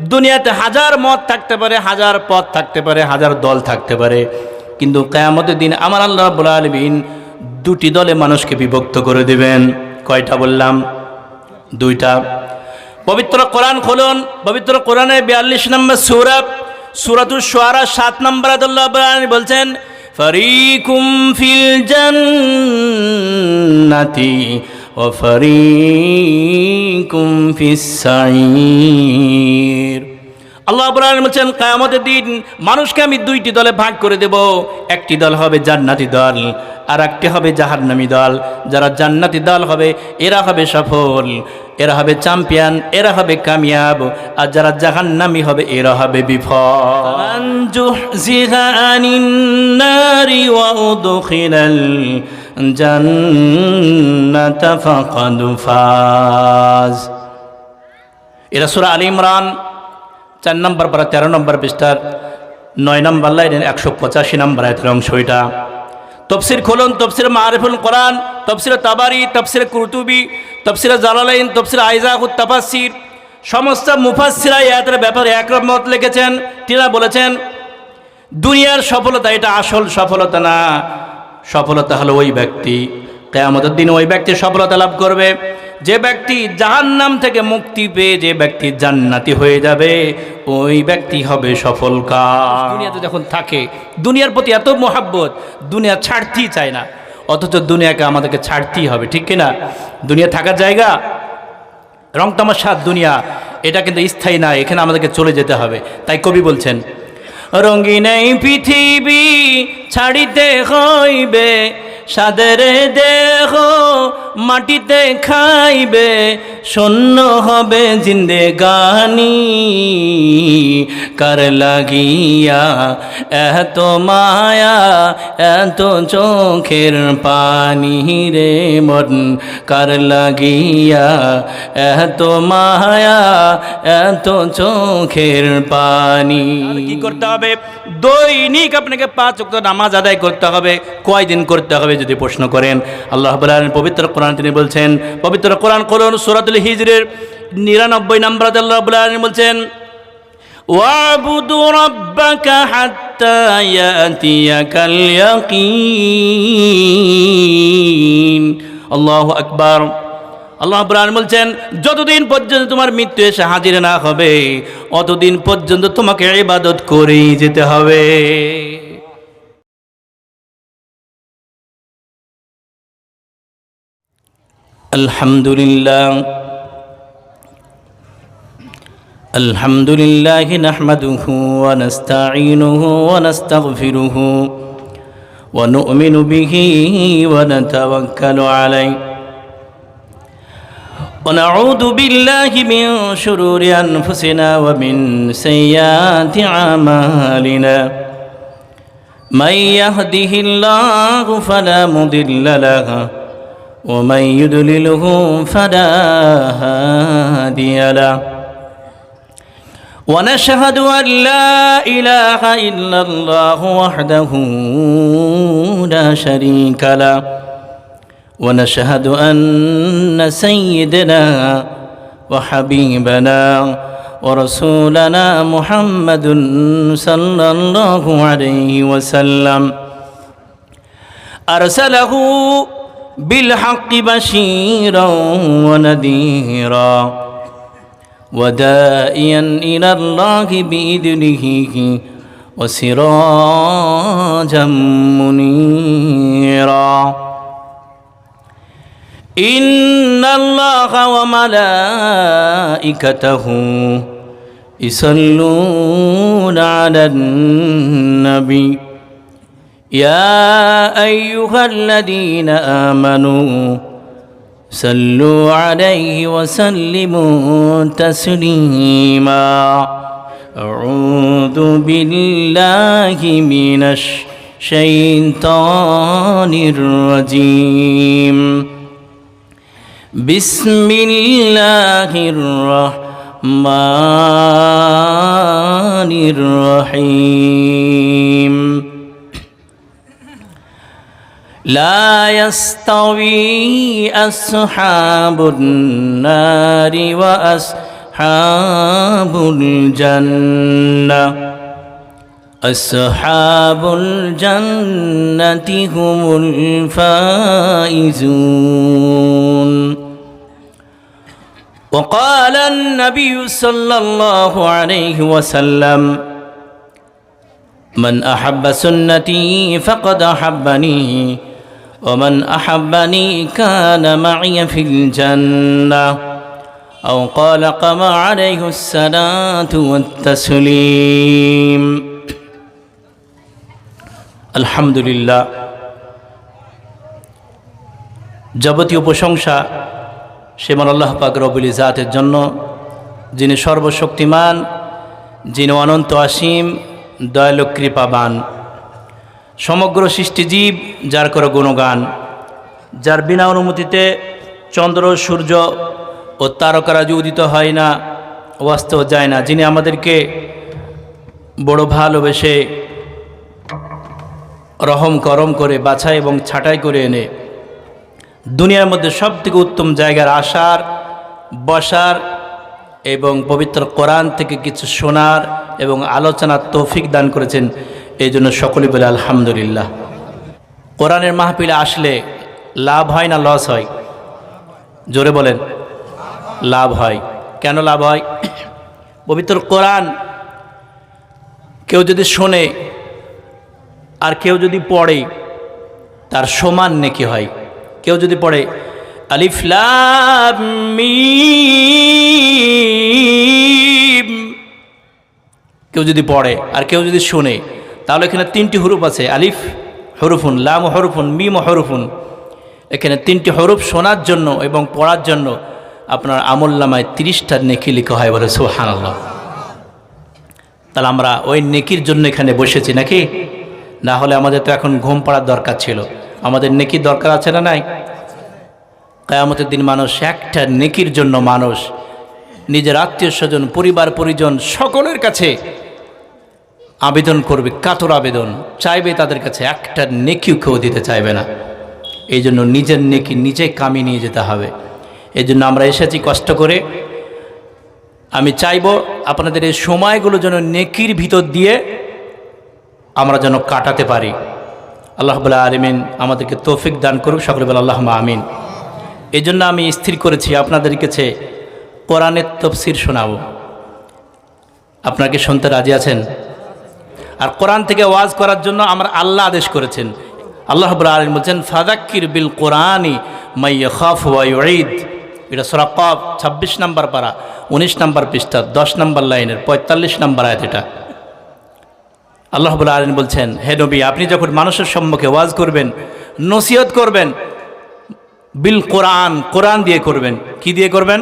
দুনিয়াতে হাজার মত থাকতে পারে, হাজার পথ থাকতে পারে, হাজার দল থাকতে পারে। কিন্তু কেয়ামতের দিন আমার আল্লাহ রাব্বুল আলামিন দুটি দলে মানুষকে বিভক্ত করে দেবেন। কয়টা বললাম? দুইটা। পবিত্র কোরআন খুলুন। পবিত্র কোরআনে বিয়াল্লিশ নম্বর সৌরভ সুরাতুল সোয়ারা সাত নম্বর আদুল্লাহ বলছেন, ফরিকুম ফিল জান্নাতি ও ফরিকুম ফিস সাইর আল্লাহ আব্রাহিম বলছেন, কায়ামতের দিন মানুষকে আমি দুইটি দলে ভাগ করে দেব। একটি দল হবে জান্নাতি দল আর একটি হবে জাহান্নামী দল। যারা জান্নাতি দল হবে, এরা হবে সফল, এরা হবে চ্যাম্পিয়ন, এরা হবে কামিয়াব, আর যারা জাহান্নামী হবে, এরা হবে বিফল। এরা সুরা আলী ইমরান, চার নম্বর পারা, তেরো নম্বর পৃষ্ঠার, নয় নম্বর লাইনের একশো পঁচাশি নম্বর আয়তের অংশ এটা। তফসির খোলন, তফসির মারিফুল কোরআন, তফসির তাবারি, তফসির কুরতুবি, তফসির জালালাইন, তফসির আইজাহুদ তাফাসির সমস্ত মুফাসিরা ইয়াতের ব্যাপারে একমত লিখেছেন তিনা বলেছেন, দুনিয়ার সফলতা এটা আসল সফলতা না। সফলতা হলো ওই ব্যক্তি। কেয়ামতের দিন ওই ব্যক্তি সফলতা লাভ করবে। যে ব্যক্তি জাহান্নাম থেকে মুক্তি পেয়ে যে ব্যক্তি জান্নাতি হয়ে যাবে, ওই ব্যক্তি হবে সফল কাজ দুনিয়াতে যখন থাকে, দুনিয়ার প্রতি এত মোহাব্বত, দুনিয়া ছাড়তেই চায় না। অথচ দুনিয়াকে আমাদেরকে ছাড়তেই হবে, ঠিক কিনা? দুনিয়া থাকার জায়গা, রং তামাশার দুনিয়া, এটা কিন্তু স্থায়ী না, এখানে আমাদেরকে চলে যেতে হবে। তাই কবি বলছেন, রঙিন পৃথিবী ছাড়িতে হইবে, সাদের দেহ মাটিতে খাইবে, শূন্য হবে জিন্দে গানি কার লাগিয়া এত মায়া, এত চোখের পানি রে মন। কার লাগিয়া এত মায়া, এত চোখের পানি। কি করতে হবে? দৈনিক আপনাকে পাঁচ অক্ত নামাজ আদায় করতে হবে। কয়দিন করতে হবে যদি প্রশ্ন করেন? আল্লাহ পবিত্র কোরআন তিনি বলছেন, পবিত্র কোরআন করুন সুরাতুল হিজরের নিরানব্বই নম্বর আল্লাহ বলেন বলছেন আল্লাহ রব্বাকা আকবার। আল্লাহ আব্রাহান বলছেন যতদিন পর্যন্ত তোমার মৃত্যু এসে হাজির না হবে অতদিন পর্যন্ত তোমাকে ইবাদত করেই যেতে হবে আলহামদুলিল্লাহ الحمد لله نحمده ونستعينه ونستغفره ونؤمن به ونتوكل عليه ونعوذ بالله من شرور أنفسنا ومن سيئات أعمالنا. من يهده الله فلا مضل له ومن يضلله فلا هادي له. ونشهد أن لا إله إلا الله وحده لا شريك له. ونشهد أن سيدنا وحبيبنا ورسولنا محمد صلى الله عليه وسلم. أرسله بالحق بشيرا ونذيرا ودائيا إلى الله بإذنه وسراجا منيرا. إن الله وملائكته يصلون على النبي يا أيها الذين آمنوا صلوا عليه وسلموا تسليما أعوذ بالله من الشيطان الرجيم بسم الله الرحمن الرحيم. لا يستوي أصحاب النار أصحاب الجنة. أصحاب الجنة هم الفائزون. وقال النبي صلى الله عليه وسلم من أحب سنتي فقد أحبني ومن أحبني كان معي في الجنة أو قال قما عليه الصلاة والتسليم الحمد لله যাবতীয় প্রশংসা সেমান আল্লাহ পাক রবুল জাতের জন্য, যিনি সর্বশক্তিমান, যিনি অনন্ত অসীম, দয়ালু, কৃপাবান, সমগ্র সৃষ্টিজীব যার করে গুণগান, যার বিনা অনুমতিতে চন্দ্র, সূর্য ও তারকারাজ উদিত হয় না ওয়াস্তব যায় না, যিনি আমাদেরকে বড় ভালোবেসে রহম করম করে, বাছাই এবং ছাঁটাই করে এনে দুনিয়ার মধ্যে সব থেকে উত্তম জায়গার আসার বসার এবং পবিত্র কোরআন থেকে কিছু শোনার এবং আলোচনার তৌফিক দান করেছেন। এই জন্য সকলে বলে আলহামদুলিল্লাহ। কোরআনের মাহফিলে আসলে লাভ হয় না লস হয়? জোরে বলেন, লাভ হয়। কেন লাভ হয়? পবিত্র কোরআন কেউ যদি শোনে আর কেউ যদি পড়ে, তার সমান নেকি হয়। কেউ যদি পড়ে, আলিফ লাম মিম। কেউ যদি পড়ে আর কেউ যদি শোনে, তাহলে এখানে তিনটি হরুফ আছে, আলিফ হরুফুন, লাম হরুফুন, মিম হরুফুন। এখানে তিনটি হরুফ শোনার জন্য এবং পড়ার জন্য আপনার আমল্লামায় তিরিশটার নেকি লিখা হয় বলে সোহান আল্লাহ তাহলে আমরা ওই নেকির জন্য এখানে বসেছি নাকি? না হলে আমাদের তো এখন ঘুম পাড়ার দরকার ছিল। আমাদের নেকির দরকার আছে না নাই? কায়ামতের দিন মানুষ একটা নেকির জন্য মানুষ, নিজের আত্মীয় স্বজন, পরিবার, পরিজন সকলের কাছে আবেদন করবে, কাতর আবেদন, চাইবে তাদের কাছে একটা নেকিও কেউ দিতে চাইবে না। এই জন্য নিজের নেকি নিজে কামিয়ে নিয়ে যেতে হবে। এই জন্য আমরা এসেছি কষ্ট করে। আমি চাইব আপনাদের এই সময়গুলো যেন নেকির ভিতর দিয়ে আমরা যেন কাটাতে পারি। আল্লাহ বলে আলমিন আমাদেরকে তৌফিক দান করুক, সকলে বলে আল্লাহ আমিন। এই জন্য আমি স্থির করেছি আপনাদের কাছে কোরআনের তফসির শোনাব। আপনারা কি শুনতে রাজি আছেন? আর কোরআন থেকে ওয়াজ করার জন্য আমার আল্লাহ আদেশ করেছেন। আল্লাহ আলম বলছেন ফাদাক্কির বিল কোরআনই মাইয়া খফ ওয়াইদ এটা সোরা কফ, ছাব্বিশ নম্বর পারা, উনিশ নম্বর পৃষ্ঠা, দশ নম্বর লাইনের পঁয়তাল্লিশ নম্বর আয়াত এটা। আল্লাহ আলম বলছেন, হে নবী, আপনি যখন মানুষের সম্মুখে ওয়াজ করবেন, নসিহত করবেন, বিল কোরআন কোরআন দিয়ে করবেন। কি দিয়ে করবেন?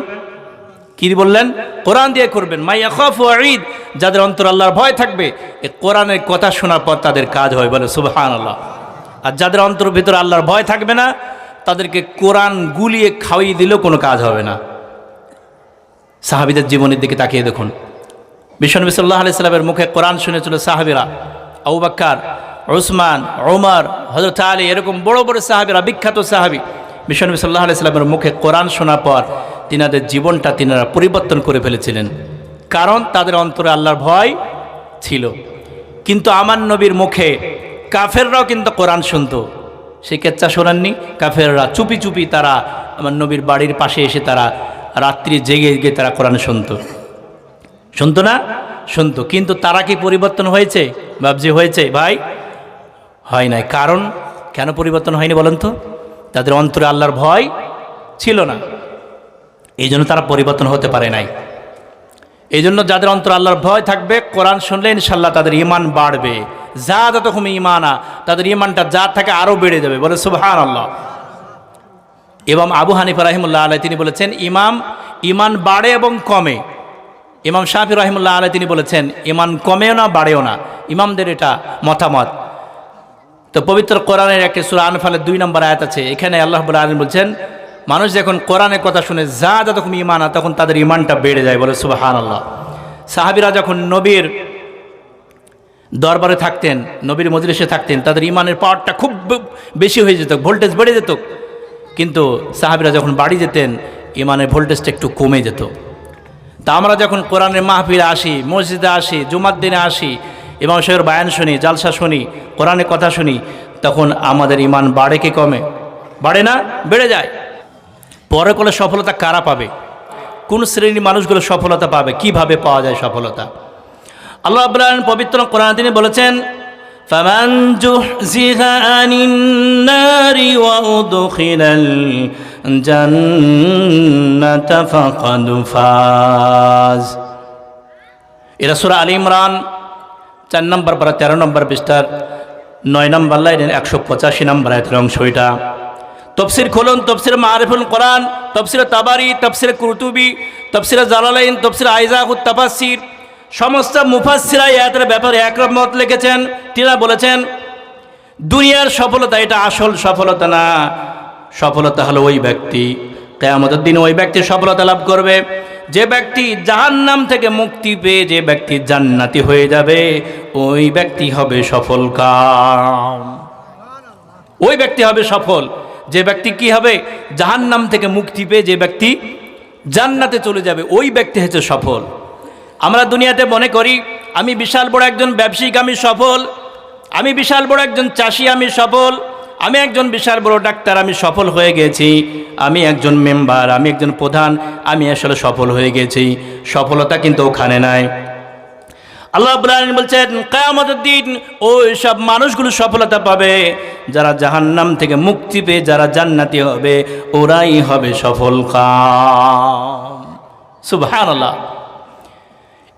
কি বললেন? কোরআন দিয়ে করবেন। মাইয়া খফ ঈদ যাদের অন্তর আল্লাহর ভয় থাকবে, এ কোরআনের কথা শোনার পর তাদের কাজ হয় বলে সুবহান আল্লাহ আর যাদের অন্তর ভিতরে আল্লাহর ভয় থাকবে না, তাদেরকে কোরআন গুলিয়ে খাওয়িয়ে দিলেও কোনো কাজ হবে না। সাহাবিদের জীবনের দিকে তাকিয়ে দেখুন। বিশ্বনবী সাল্লাহ আলি সাল্লামের মুখে কোরআন শুনেছিল সাহাবিরা। আবু বাক্কার ওসমান ওমর হজরত আলী, এরকম বড় বড় সাহাবিরা, বিখ্যাত সাহাবি। বিশ্বনবী সাল্লাহ আলি সাল্লামের মুখে কোরআন শোনার পর তিনাদের জীবনটা তিনারা পরিবর্তন করে ফেলেছিলেন। কারণ তাদের অন্তরে আল্লাহর ভয় ছিল। কিন্তু আমার নবীর মুখে কাফেররাও কিন্তু কোরআন শুনত। সেই কেচ্চা শোনাননি, কাফেররা চুপি চুপি তারা আমার নবীর বাড়ির পাশে এসে তারা রাত্রি জেগে জেগে তারা কোরআন শুনতো। শুনতো না? শুনতো। কিন্তু তারা কি পরিবর্তন হয়েছে? বাবজি হয়েছে। ভাই, হয় নাই। কারণ কেন পরিবর্তন হয়নি বলেন তো? তাদের অন্তরে আল্লাহর ভয় ছিল না। এই জন্য তারা পরিবর্তন হতে পারে নাই। এই জন্য যাদের অন্তর আল্লাহর ভয় থাকবে, কোরআন শুনলে ইনশাল্লাহ তাদের ইমান বাড়বে। যা তখন ইমানা তাদের ইমানটা যা থাকে আরও বেড়ে যাবে। বলে সুবহান আল্লাহ এবং আবু হানিফা রাহিমুল্লাহ আলাই তিনি বলেছেন, ইমাম ইমান বাড়ে এবং কমে। ইমাম শাহি রহিমুল্লাহ আলাই তিনি বলেছেন, ইমান কমেও না, বাড়েও না। ইমামদের এটা মতামত। তো পবিত্র কোরআনের একটি সুরা আনফালের দুই নম্বর আয়াত আছে। এখানে আল্লাহ আলম বলছেন, মানুষ যখন কোরআনের কথা শুনে যা যা তখন ইমান তখন তাদের ইমানটা বেড়ে যায়। বলে সুবাহান আল্লাহ সাহাবিরা যখন নবীর দরবারে থাকতেন, নবীর মজলিসে থাকতেন, তাদের ইমানের পাওয়ারটা খুব বেশি হয়ে যেত, ভোল্টেজ বেড়ে যেত। কিন্তু সাহাবিরা যখন বাড়ি যেতেন ইমানের ভোল্টেজটা একটু কমে যেত। তা আমরা যখন কোরআনের মাহফিলে আসি, মসজিদে আসি, জুমার দিনে আসি এবং সের বায়ান শুনি, জালসা শুনি, কোরআনের কথা শুনি, তখন আমাদের ইমান বাড়ে কি কমে? বাড়ে না? বেড়ে যায়। পরে করলে সফলতা কারা পাবে? কোন শ্রেণির মানুষগুলো সফলতা পাবে? কীভাবে পাওয়া যায় সফলতা? আল্লাহ আব্রাহ পবিত্র কোরআন তিনি বলেছেন فمن زحزح عن النار وأدخل الجنة فقد فاز এরা সুরা আলী ইমরান চার নম্বর পর তেরো নম্বর পৃষ্ঠার নয় নম্বর লাইনের একশো পঁচাশি নম্বর আয়তের অংশ এটা তফসির খোলন তফসির মারিফুল কোরআন তফসির তাবারি তফসির কুরতুবি তফসির জালালাইন তফসির আইজাহুত তাফাসির সমস্ত মুফাসিরা ইয়াতের ব্যাপারে একরম মত লিখেছেন। তিনা বলেছেন, দুনিয়ার সফলতা এটা আসল সফলতা না। সফলতা হলো ওই ব্যক্তি। কেয়ামতের দিন ওই ব্যক্তি সফলতা লাভ করবে। যে ব্যক্তি জাহান্নাম থেকে মুক্তি পেয়ে যে ব্যক্তি জান্নাতি হয়ে যাবে, ওই ব্যক্তি হবে সফল কাম। ওই ব্যক্তি হবে সফল। যে ব্যক্তি কি হবে? জাহান্নাম থেকে মুক্তি পেয়ে যে ব্যক্তি জান্নাতে চলে যাবে, ওই ব্যক্তি হচ্ছে সফল। আমরা দুনিয়াতে মনে করি, আমি বিশাল বড় একজন ব্যবসায়িক, আমি সফল। আমি বিশাল বড় একজন চাষি, আমি সফল। আমি একজন বিশাল বড় ডাক্তার, আমি সফল হয়ে গেছি। আমি একজন মেম্বার, আমি একজন প্রধান, আমি আসলে সফল হয়ে গেছি। সফলতা কিন্তু ওখানে নাই। আল্লাহ ইব্রাহিম বলছেন, কেয়ামতের দিন ওই সব মানুষগুলো সফলতা পাবে। যারা জাহান্নাম থেকে মুক্তি পেয়ে, যারা জান্নাতি হবে, ওরাই হবে সফল কাম সুবহান আল্লাহ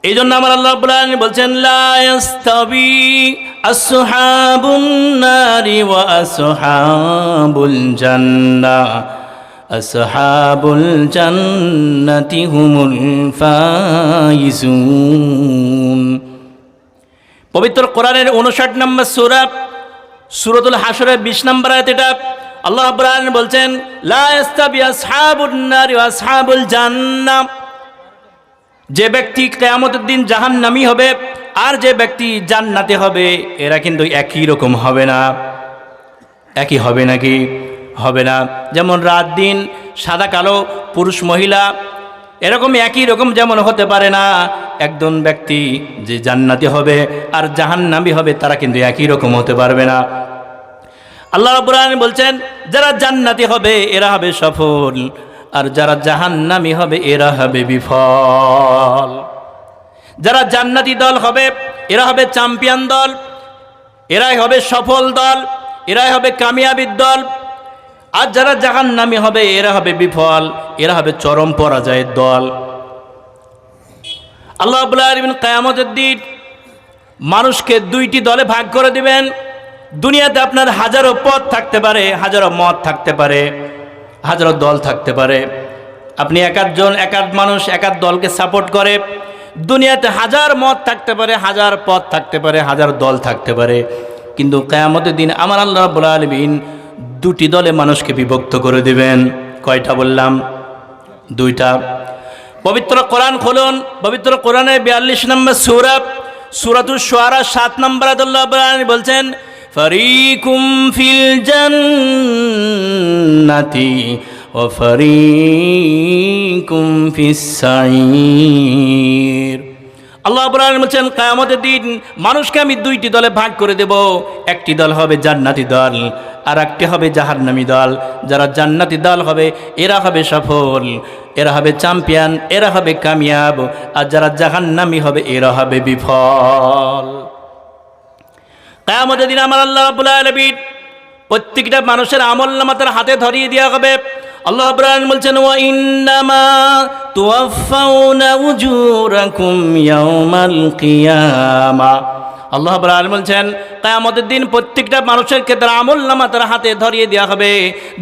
এই জন্য আমার আল্লাহ ইব্রাহিম বলছেন, লা ইয়াস্তাবি আসহাবুন নারি ওয়া আসহাবুল জান্নাহ আসহাবুল জান্নাতি হুমুল ফাইজুন। পবিত্র কোরআনের উনষাট নম্বর সুরা, সুরতুল হাসরের বিশ নম্বর আয়াত এটা। আল্লাহ ইব্রাহিম বলছেন, লা ইয়াস্তাবি আসহাবুন নারি ওয়া আসহাবুল জান্নাহ যে ব্যক্তি কেয়ামতের দিন জাহান্নামি হবে আর যে ব্যক্তি জান্নাতে হবে, এরা কিন্তু একই রকম হবে না। একই হবে নাকি? হবে না। যেমন রাত দিন সাদা কালো পুরুষ মহিলা এরকম একই রকম যেমন হতে পারে না। একজন ব্যক্তি যে জান্নাতি হবে আর জাহান্নামি হবে, তারা কিন্তু একই রকম হতে পারবে না। আল্লাহ রাব্বুল বলছেন, যারা জান্নাতি হবে, এরা হবে সফল। আর যারা জাহান্নামি হবে, এরা হবে বিফল। যারা জান্নাতি দল হবে, এরা হবে চ্যাম্পিয়ন দল, এরাই হবে সফল দল, এরাই হবে কামিয়াবির দল। আর যারা জাহান্নামি হবে, এরা হবে বিফল, এরা হবে চরম পরাজয়ের দল। আল্লাহ আলমিন কায়ামতের দিন মানুষকে দুইটি দলে ভাগ করে দিবেন। দুনিয়াতে আপনার হাজারো পথ থাকতে পারে, হাজারো মত থাকতে পারে। হাজারো দল থাকতে পারে। আপনি একাধজন একাধ মানুষ, একাধ দলকে সাপোর্ট করে। দুনিয়াতে হাজার মত থাকতে পারে, হাজার পথ থাকতে পারে, হাজার দল থাকতে পারে। কিন্তু কেয়ামতের দিন আমার আল্লাহ রাব্বুল আলমিন দুটি দলে মানুষকে বিভক্ত করে দিবেন। কয়টা বললাম? দুইটা। পবিত্র কোরআন খুলুন। পবিত্র কোরআনের বিয়াল্লিশ নম্বর সৌরভ সুরাতুল সোয়ারা সাত নম্বর আদুল্লাহ বলছেন ফিল জান্নাতি ও ফরিকুম ফিস সাইর। আল্লাহ আবরান বলছেন, কায়ামতের দিন মানুষকে আমি দুইটি দলে ভাগ করে দেব। একটি দল হবে জান্নাতি দল আর একটি হবে জাহান্নামী দল। যারা জান্নাতি দল হবে, এরা হবে সফল, এরা হবে চ্যাম্পিয়ন, এরা হবে কামিয়াব, আর যারা জাহান্নামী হবে, এরা হবে বিফল। কায়ামতের দিন আমার আল্লাহ রাব্বুল আলামিন প্রত্যেকটা মানুষের আমল নামা তার হাতে ধরিয়ে দেওয়া হবে। আল্লাহ ইব্রাহিম বলছেন, ওয়া ইন্নামা তুওয়াফাউনা উজুরাকুম ইয়াউমাল কিয়ামা। আল্লাহ ইব্রাহিম বলছেন, কিয়ামতের দিন প্রত্যেকটা মানুষের ক্ষেত্রে আমল নামা তার হাতে ধরিয়ে দেওয়া হবে।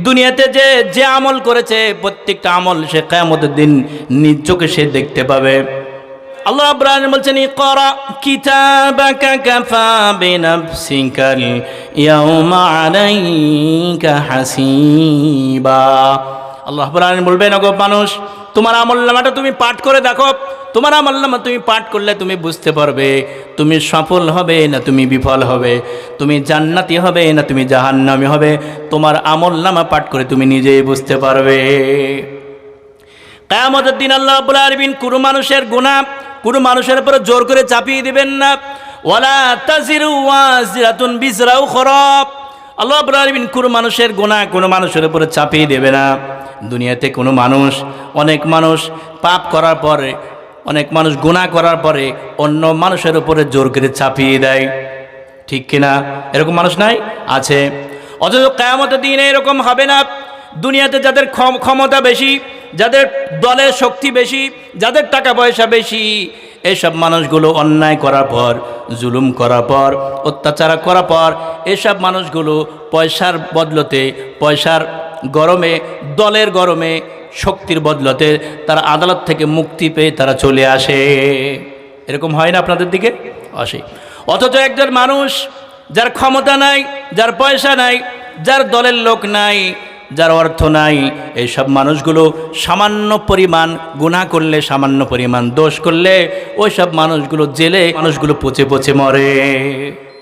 দুনিয়াতে যে যে আমল করেছে, প্রত্যেকটা আমল সে কিয়ামতের দিন নিজ চোখে সে দেখতে পাবে। আল্লাহ ইব্রাহিম বলছেন, ইকরা কিতাবাকা কাফা বিনাফসিকাল ইয়াউমা আলাইকা হাসিবা। আল্লাহ ইব্রাহিম বলবেন গো মানুষ, তোমার আমলনামাটা তুমি পাঠ করে দেখো। তোমার আমলনামা তুমি পাঠ করলে তুমি বুঝতে পারবে। তুমি সফল হবে না তুমি বিফল হবে। তুমি জান্নাতি হবে না তুমি জাহান্নামি হবে। তোমার আমলনামা পাঠ করে তুমি নিজেই বুঝতে পারবে। কেয়ামতের দিন আল্লাহ আলামিন কোনো মানুষের গুনাহ কোনো মানুষের উপরে জোর করে চাপিয়ে দিবেন না। ওয়ালা তাজিরু ওয়াজিরাতুন বিজরা উখরা আল্লাহ আলামিন কোনো মানুষের গুনাহ কোনো মানুষের উপরে চাপিয়ে দেবে না। দুনিয়াতে কোনো মানুষ, অনেক মানুষ পাপ করার পরে, অনেক মানুষ গুনাহ করার পরে অন্য মানুষের উপরে জোর করে চাপিয়ে দেয়। ঠিক কিনা? এরকম মানুষ নাই? আছে। অথচ কেয়ামতের দিনে এরকম হবে না। দুনিয়াতে যাদের ক্ষম- ক্ষমতা বেশি, যাদের দলের শক্তি বেশি, যাদের টাকা পয়সা বেশি, এসব মানুষগুলো অন্যায় করার পর, জুলুম করার পর, অত্যাচার করার পর, এসব মানুষগুলো পয়সার বদলতে, পয়সার গরমে, দলের গরমে, শক্তির বদলতে তারা আদালত থেকে মুক্তি পেয়ে তারা চলে আসে। এরকম হয় না আপনাদের দিকে? আসে। অথচ একজন মানুষ, যার ক্ষমতা নাই, যার পয়সা নাই, যার দলের লোক নাই যার অর্থ নাই, এইসব মানুষগুলো সামান্য পরিমাণ গুণা করলে, সামান্য পরিমাণ দোষ করলে ওই সব মানুষগুলো জেলে, মানুষগুলো পচে পচে মরে।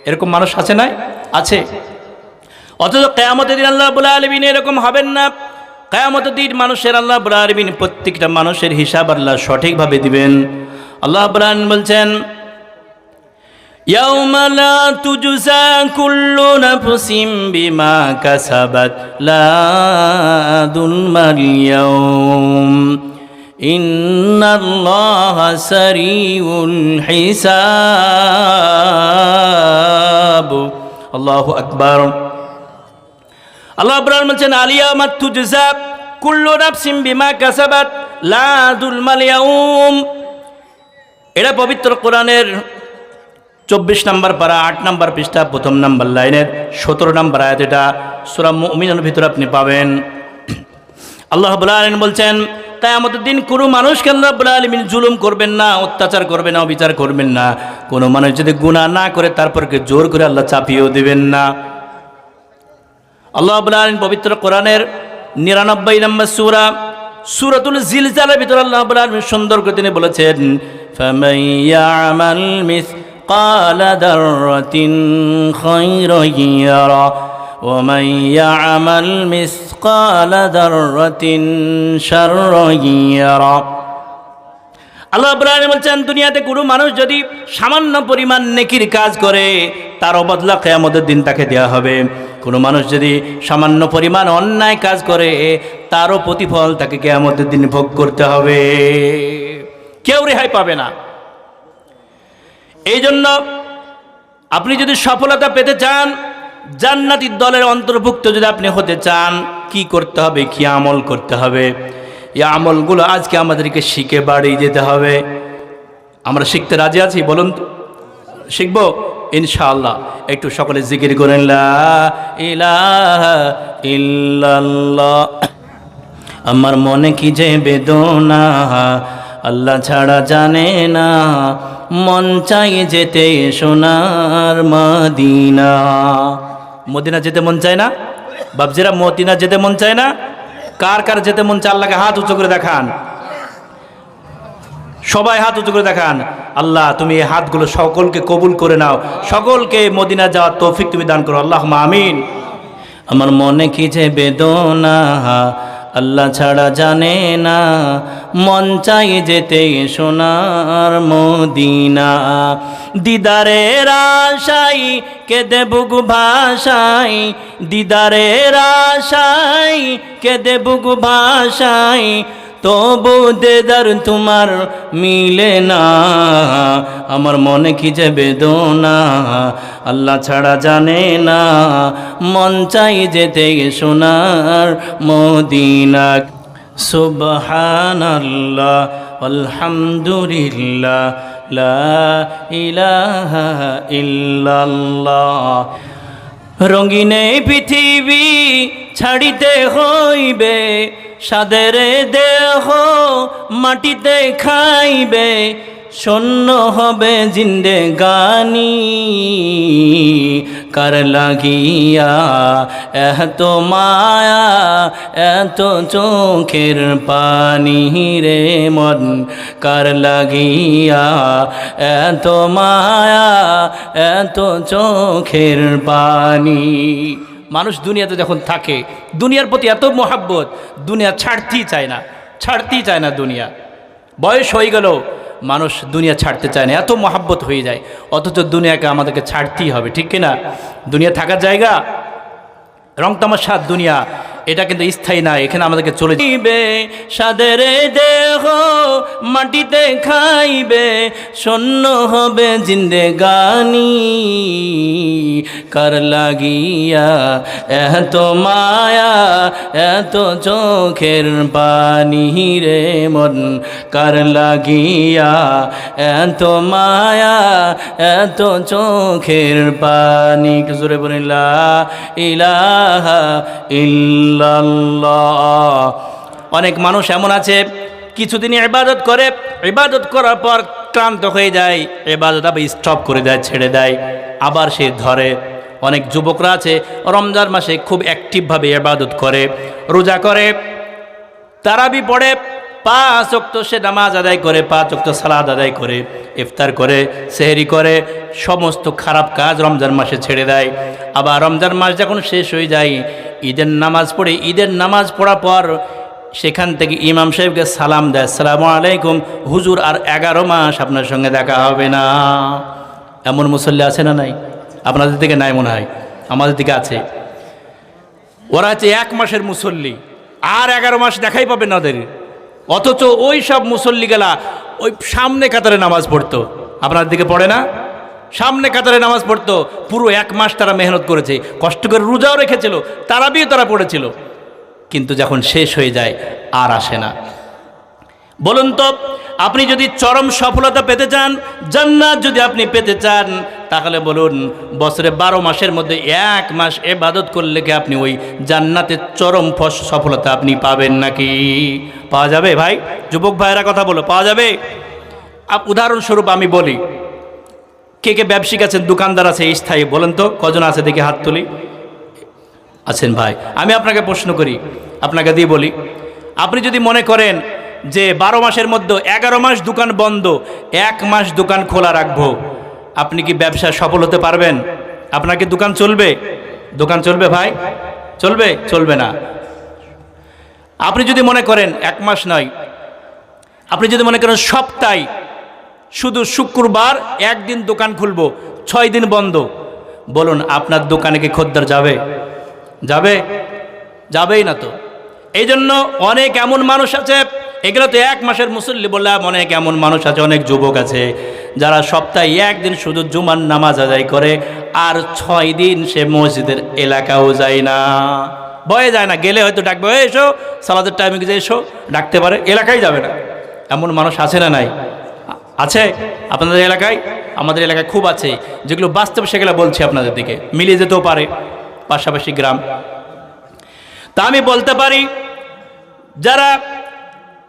এরকম মানুষ আছে নাই? আছে। অথচ কেয়ামতের দিন আল্লাহ বলে আলমিন এরকম হবেন না। কেয়ামতের দিন মানুষের আল্লাহ বলে আলমিন প্রত্যেকটা মানুষের হিসাব আল্লাহ সঠিকভাবে দিবেন। আল্লাহ বলান বলছেন يوم لا تجزى كل نفس بما كسبت لا ظلم اليوم إن الله سريع الحساب الله أكبر আল্লাহ আব্রাহ বলছেন আলিয়া মাত্তু জুজাব কুল্লু নাফসিম বিমা কাসাবাত লা দুলমাল ইয়াউম এটা পবিত্র কোরআনের চব্বিশ নম্বর পারা, আট নম্বর পৃষ্ঠা, প্রথম নম্বর লাইনের সতেরো নম্বর আয়াত এটা সুরাম অমিনের ভিতরে আপনি পাবেন। আল্লাহ আলমিন বলছেন তাই আমাদের দিন কোনো মানুষকে আল্লাহ আলমিন জুলুম করবেন না, অত্যাচার করবেন না, অবিচার করবেন না। কোনো মানুষ যদি গুণা না করে তারপরকে জোর করে আল্লাহ চাপিয়েও দেবেন না? আল্লাহ আলমিন পবিত্র কোরআনের নিরানব্বই নম্বর সুরা, সুরাতুল জিলজালের ভিতরে আল্লাহ আলমিন সুন্দর করে তিনি বলেছেন مِثْقَالَ ذَرَّةٍ خَيْرًا يَرَهُ وَمَن يَعْمَلْ مِثْقَالَ ذَرَّةٍ شَرًّا يَرَهُ আল্লাহ ইব্রাহিম বলছেন দুনিয়াতে কোনো মানুষ যদি সামান্য পরিমাণ নেকির কাজ করে তার বদলা কেয়ামতের দিন তাকে দেওয়া হবে কোনো মানুষ যদি সামান্য পরিমাণ অন্যায় কাজ করে তারও প্রতিফল তাকে কেয়ামতের দিন ভোগ করতে হবে কেউ রেহাই পাবে না এই জন্য আপনি যদি সফলতা পেতে চান জান্নাতির দলের অন্তর্ভুক্ত যদি আপনি হতে চান, কি করতে হবে, কি আমল করতে হবে? এই আমলগুলো আজকে আমাদেরকে শিখে বাড়িয়ে যেতে হবে। আমরা শিখতে রাজি আছি, বলুন শিখব? ইনশাআল্লাহ। একটু সকলে জিকির করেন আমার মনে কি যে বেদনা আল্লাহ ছাড়া জানে না। মন চাই যেতে সোনার মদিনা। মদিনা যেতে মন চায় না? বাবজিরা মদিনা যেতে মন চায় না? কার কার যেতে মন চায়? আল্লাহকে হাত উঁচু করে দেখান। সবাই হাত উঁচু করে দেখান। আল্লাহ, তুমি এই হাতগুলো সকলকে কবুল করে নাও। সকলকে মদিনা যাওয়ার তৌফিক তুমি দান করো। আল্লাহ আমিন। আমার মনে কি যে বেদনা আল্লাহ ছাড়া জানে না। মন চাই যেতে সোনার মদিনা। দিদারে রাশাই কেঁদে বুক ভাষাই দিদারে রাশাই কেঁদে বুক ভাষাই তবু দেদার তোমার মিলে না। আমার মনে কি যে বেদনা, আল্লাহ ছাড়া জানে না। মন চাই যেতে সোনার মদিনা। সুবহানাল্লাহ, আলহামদুলিল্লাহ, লা ইলাহা ইল্লাল্লাহ। রঙিনে পৃথিবী ছাড়িতে হইবে সাদের দেহ মাটিতে খাইবে, শূন্য হবে জিন্দে গানি। কার লাগিয়া এত মায়া, এত চোখের পানি রে মন। কার লাগিয়া এত মায়া, এত চোখের পানি। মানুষ দুনিয়াতে যখন থাকে, দুনিয়ার প্রতি এত মোহাব্বত, দুনিয়া ছাড়তেই চায় না, ছাড়তেই চায় না দুনিয়া। বয়স হয়ে গেল মানুষ দুনিয়া ছাড়তে চায় না, এত মহাব্বত হয়ে যায়। অথচ দুনিয়াকে আমাদেরকে ছাড়তেই হবে, ঠিক কিনা? দুনিয়া থাকার জায়গা রং তামাশা দুনিয়া এটা কিন্তু স্থায়ী না, এখানে আমাদেরকে চলে যাবে সাদের দেহ মাটিতে খাইবে, শূন্য হবে জিন্দেগানি। কার লাগিয়া এত মায়া, এত চোখের পানি রে মন। কার লাগিয়া এত মায়া, এত চোখের পানি। জোরে বলিন, লা ইলাহা অনেক মানুষ এমন আছে, কিছুদিন ইবাদত করে, ইবাদত করার পর ক্লান্ত হয়ে যায় এবাদত আবার স্টপ করে দেয়, ছেড়ে দেয়, আবার সে ধরে। অনেক যুবকরা আছে, রমজান মাসে খুব অ্যাক্টিভভাবে এবাদত করে, রোজা করে, তারাবি পড়ে পাঁচ অক্ত সে নামাজ আদায় করে, পাঁচ অক্ত সালাদ আদায় করে, ইফতার করে, সেহেরি করে, সমস্ত খারাপ কাজ রমজান মাসে ছেড়ে দেয়। আবার রমজান মাস যখন শেষ হয়ে যায়, ঈদের নামাজ পড়ে, ঈদের নামাজ পড়ার পর সেখান থেকে ইমাম সাহেবকে সালাম দেয়, সালাম আলাইকুম, হুজুর, আর এগারো মাস আপনার সঙ্গে দেখা হবে না। এমন মুসল্লি আছে না নাই? আপনাদের দিকে নাই মনে হয়? আমাদের দিকে আছে। ওরা হচ্ছে এক মাসের মুসল্লি, আর এগারো মাস দেখাই পাবে না ওদের। অথচ ওই সব মুসল্লি গেলা ওই সামনে কাতারে নামাজ পড়তো। আপনার দিকে পড়ে না? সামনে কাতারে নামাজ পড়তো, পুরো এক মাস তারা মেহনত করেছে, কষ্ট করে রোজাও রেখেছিল, তারাবিও তারা পড়েছিল। কিন্তু যখন শেষ হয়ে যায়, আর আসে না। বলুন তো, আপনি যদি চরম সফলতা পেতে চান, জান্নাত যদি আপনি পেতে চান তাহলে বলুন, বছরে বারো মাসের মধ্যে এক মাস এবাদত করলে কি আপনি ওই জান্নাতের চরম ফস- সফলতা আপনি পাবেন নাকি? পাওয়া যাবে ভাই? যুবক ভাইয়েরা কথা বলো, পাওয়া যাবে? উদাহরণস্বরূপ আমি বলি, কে কে ব্যবসায়িক আছেন, দোকানদার আছে স্থায়ী, বলেন তো, কজন আছে, দেখে হাত তুলি। আছেন ভাই, আমি আপনাকে প্রশ্ন করি, আপনাকে দিয়ে বলি, আপনি যদি মনে করেন যে বারো মাসের মধ্যে এগারো মাস দোকান বন্ধ, এক মাস দোকান খোলা রাখব আপনি কি ব্যবসা সফল হতে পারবেন? আপনার কি দোকান চলবে? দোকান চলবে ভাই? চলবে? চলবে না। আপনি যদি মনে করেন এক মাস নয়, আপনি যদি মনে করেন সপ্তাহে শুধু শুক্রবার একদিন দোকান খুলবো, ছয় দিন বন্ধ, বলুন আপনার দোকানে কি খদ্দের যাবে? যাবে? যাবেই না তো। এই জন্য অনেক এমন মানুষ আছে, এগুলো তো এক মাসের মুসল্লি বললাম, অনেক এমন মানুষ আছে, অনেক যুবক আছে। যারা সপ্তাহে একদিন শুধু জুমার নামাজ আদায় করে, আর ছয় দিন সে মসজিদের এলাকাও যায় না। বয়ে যায় না, গেলে হয়তো ডাকবে "ওই এসো সালাদের টাইমে যে এসো। ডাকতে পারে, এলাকায় যাবে না। এমন মানুষ আছে না নাই? আছে? আপনাদের এলাকায়? আমাদের এলাকায় খুব আছে। যেগুলো বাস্তব সেগুলো বলছি আপনাদের দিকে। মিলিয়ে যেতেও পারে, পাশাপাশি গ্রাম। তা আমি বলতে পারি, যারা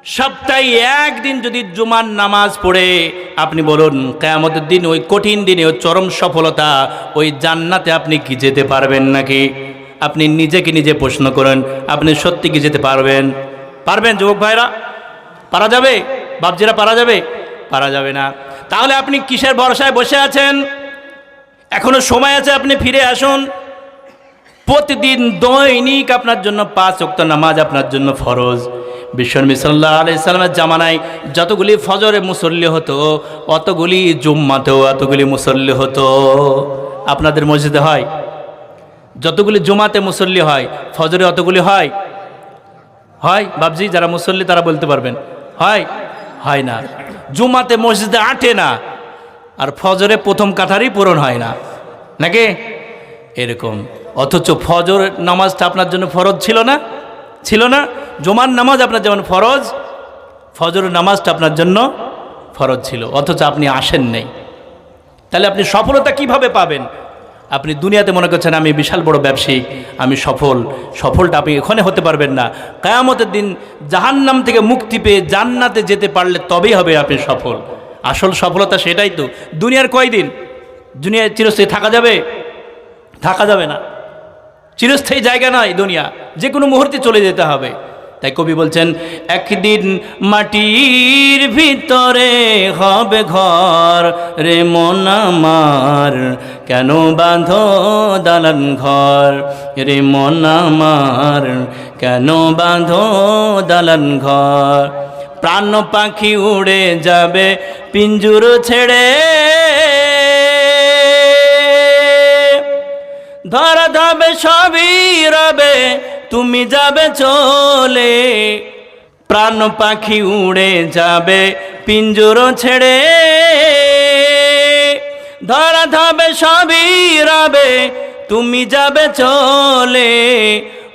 সপ্তাহে একদিন যদি জুমার নামাজ পড়ে, আপনি বলুন, কেয়ামতের দিন ওই কঠিন দিনে ওই চরম সফলতা, ওই জান্নাতে আপনি কি যেতে পারবেন নাকি? আপনি নিজেকে নিজে প্রশ্ন করেন, আপনি সত্যি কি যেতে পারবেন? পারবেন, যুবক ভাইরা? পারা যাবে? বাপজিরা, পারা যাবে? পারা যাবে না। তাহলে আপনি কিসের ভরসায় বসে আছেন? এখনও সময় আছে আপনি ফিরে আসুন। প্রতিদিন দৈনিক আপনার জন্য পাঁচ অক্ত নামাজ আপনার জন্য ফরজ। বিশ্বনবী সাল্লাহ আলাইসাল্লামের জামানায় যতগুলি ফজরে মুসল্লি হতো, অতগুলি জুম্মাতেও এতগুলি মুসল্লি হতো। আপনাদের মসজিদে হয়? যতগুলি জুমাতে মুসল্লি হয়, ফজরে অতগুলি হয়? হয়? বাবজি যারা মুসল্লি তারা বলতে পারবেন। হয়? হয় না। জুমাতে মসজিদে আটে না, আর ফজরে প্রথম কাতারই পূরণ হয় না। নাকি? এরকম। অথচ ফজর নামাজটা আপনার জন্য ফরজ ছিল না? ছিল না। জুমার নামাজ আপনার যেমন ফরজ ফজর নামাজটা আপনার জন্য ফরজ ছিল, অথচ আপনি আসেন নেই। তাহলে আপনি সফলতা কীভাবে পাবেন? আপনি দুনিয়াতে মনে করছেন, আমি বিশাল বড় ব্যবসায়ী, আমি সফল, সফলটা আপনি এখানে হতে পারবেন না। কায়ামতের দিন জাহান্নাম থেকে মুক্তি পেয়ে জান্নাতে যেতে পারলে তবেই হবে আপনি সফল। আসল সফলতা সেটাই তো। দুনিয়ার কয়দিন? দুনিয়ায় চিরস্থায়ী থাকা যাবে? থাকা যাবে না। চিরস্থায়ী জায়গা নয় দুনিয়া যে কোনো মুহূর্তে চলে যেতে হবে। তাই কবি বলছেন, একদিন মাটির ভিতরে হবে ঘর, রে মন আমার, কেন বাঁধো দালান ঘর? রে মন আমার, কেন বাঁধো দালান ঘর? প্রাণ পাখি উড়ে যাবে, পিঞ্জুর ছেড়ে ধরা ধবে সবই রবে, তুমি যাবে চলে। প্রাণ পাখি উড়ে যাবে, পিঞ্জুর ছেড়ে। ধরা ধাবে সবই রবে, তুমি যাবে চলে।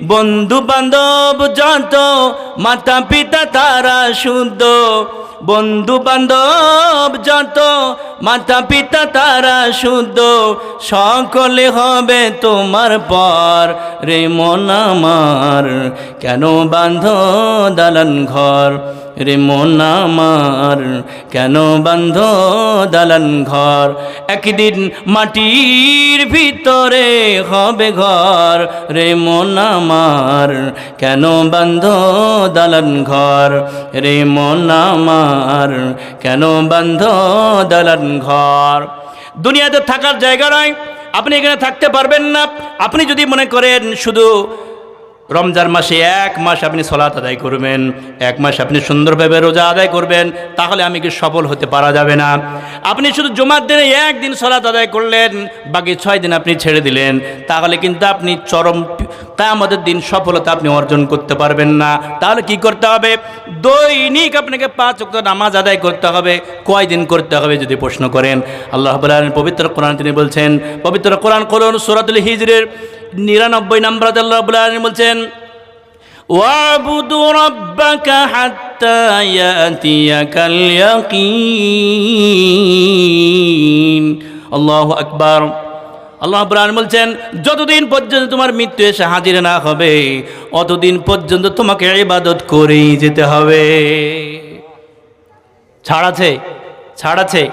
বন্ধু বান্ধব যত মাতা পিতা তারা শুদ্ধ বন্ধু বান্ধব যত মাতা পিতা তারা শুদ্ধ সকলে হবে তোমার পর রে মন আমার। কেন বান্ধ দালান ঘর? রে মন আমার, কেন বান্ধ দালান ঘর? একদিন মাটির ভিতরে হবে ঘর। রে মন আমার, কেন বান্ধ দালান ঘর? রে মন আমার, কেন বান্ধ দালান ঘর? দুনিয়াতে থাকার জায়গা নয় আপনি এখানে থাকতে পারবেন না। আপনি যদি মনে করেন শুধু রমজান মাসে এক মাস আপনি সলাত আদায় করবেন, এক মাস আপনি সুন্দরভাবে রোজা আদায় করবেন, তাহলে আমি কি সফল হতে পারা যাবে না? আপনি শুধু জমার দিনে একদিন সলাত আদায় করলেন, বাকি ছয় দিন আপনি ছেড়ে দিলেন, তাহলে কিন্তু আপনি চরম তা আমাদের দিন সফলতা আপনি অর্জন করতে পারবেন না। তাহলে কি করতে হবে? দৈনিক আপনাকে পাঁচ অক্ট নামাজ আদায় করতে হবে, কয়দিন করতে হবে যদি প্রশ্ন করেন? আল্লাহ পবিত্র কোরআন তিনি বলছেন, পবিত্র কোরআন করুন সুরাতুল হিজরের নিরানব্বই নম্বর আল্লাহ বলছেন, ওয়াবুদু রাব্বাকা আল্লাহু বলছেন, যতদিন পর্যন্ত তোমার মৃত্যু এসে হাজির না হবে, অতদিন পর্যন্ত তোমাকে ইবাদত করেই যেতে হবে। ছাড় আছে ছাড় আছে।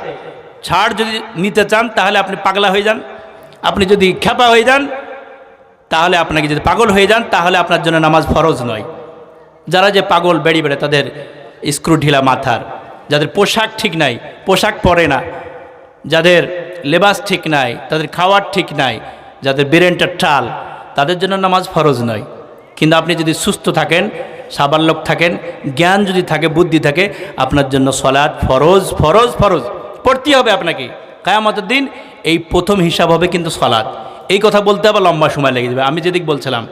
ছাড় যদি নিতে চান, তাহলে আপনি পাগলা হয়ে যান। আপনি যদি খেপা হয়ে যান তাহলে আপনাকে যদি পাগল হয়ে যান, তাহলে আপনার জন্য নামাজ ফরজ নয়। যারা যে পাগল বেড়ি বেড়ে, তাদের স্ক্রু ঢিলা মাথার। যাদের পোশাক ঠিক নাই, পোশাক পরে না। যাদের লেবাস ঠিক নাই, তাদের খাওয়ার ঠিক নাই, যাদের ব্রেনটা টাল, তাদের জন্য নামাজ ফরজ নয়। কিন্তু আপনি যদি সুস্থ থাকেন সাবাল্যক থাকেন, জ্ঞান যদি থাকে, বুদ্ধি থাকে, আপনার জন্য সলাদ ফরজ ফরজ ফরজ। পড়তেই হবে আপনাকে। কায়ামতের দিন এই প্রথম হিসাব হবে কিন্তু সলাৎ। এই কথা বলতে আবার লম্বা সময় লেগে যাবে। আমি যেদিক বলছিলাম।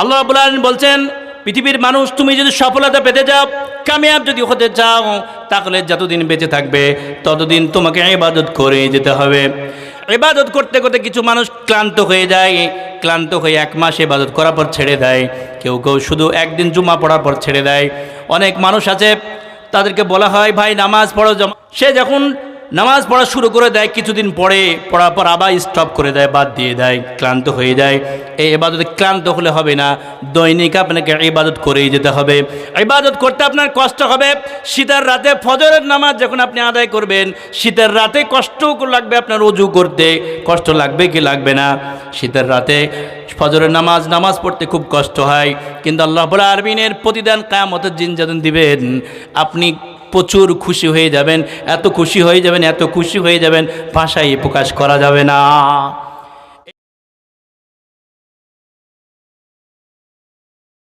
আল্লাহ আলামিন বলছেন, পৃথিবীর মানুষ, তুমি যদি সফলতা পেতে যাও কামিয়াব যদি হতে চাও, তাহলে যতদিন বেঁচে থাকবে, ততদিন তোমাকে ইবাদত করে যেতে হবে। ইবাদত করতে করতে কিছু মানুষ ক্লান্ত হয়ে যায়। ক্লান্ত হয়ে এক মাস ইবাদত করার পর ছেড়ে দেয়। কেউ কেউ শুধু একদিন জুমা পড়ার পর ছেড়ে দেয়। অনেক মানুষ আছে, তাদেরকে বলা হয়, ভাই, নামাজ পড়ো জমা সে যখন নামাজ পড়া শুরু করে দেয়, কিছুদিন পরে পড়ার পর আবার স্টপ করে দেয়, বাদ দিয়ে দেয়, ক্লান্ত হয়ে যায়। এই ইবাদতে ক্লান্ত হলে হবে না, দৈনিক আপনাকে ইবাদত করেই যেতে হবে। ইবাদত করতে আপনার কষ্ট হবে, শীতের রাতে ফজরের নামাজ যখন আপনি আদায় করবেন, শীতের রাতে কষ্টও লাগবে আপনার অজু করতে, কষ্ট লাগবে কি লাগবে না? শীতের রাতে ফজরের নামাজ নামাজ পড়তে খুব কষ্ট হয়, কিন্তু আল্লাহ আরবিনের প্রতিদান কায়ামতের জিন যেদিন দিবেন, আপনি প্রচুর খুশি হয়ে যাবেন, এত খুশি হয়ে যাবেন, এত খুশি হয়ে যাবেন, ভাষায় প্রকাশ করা যাবে না।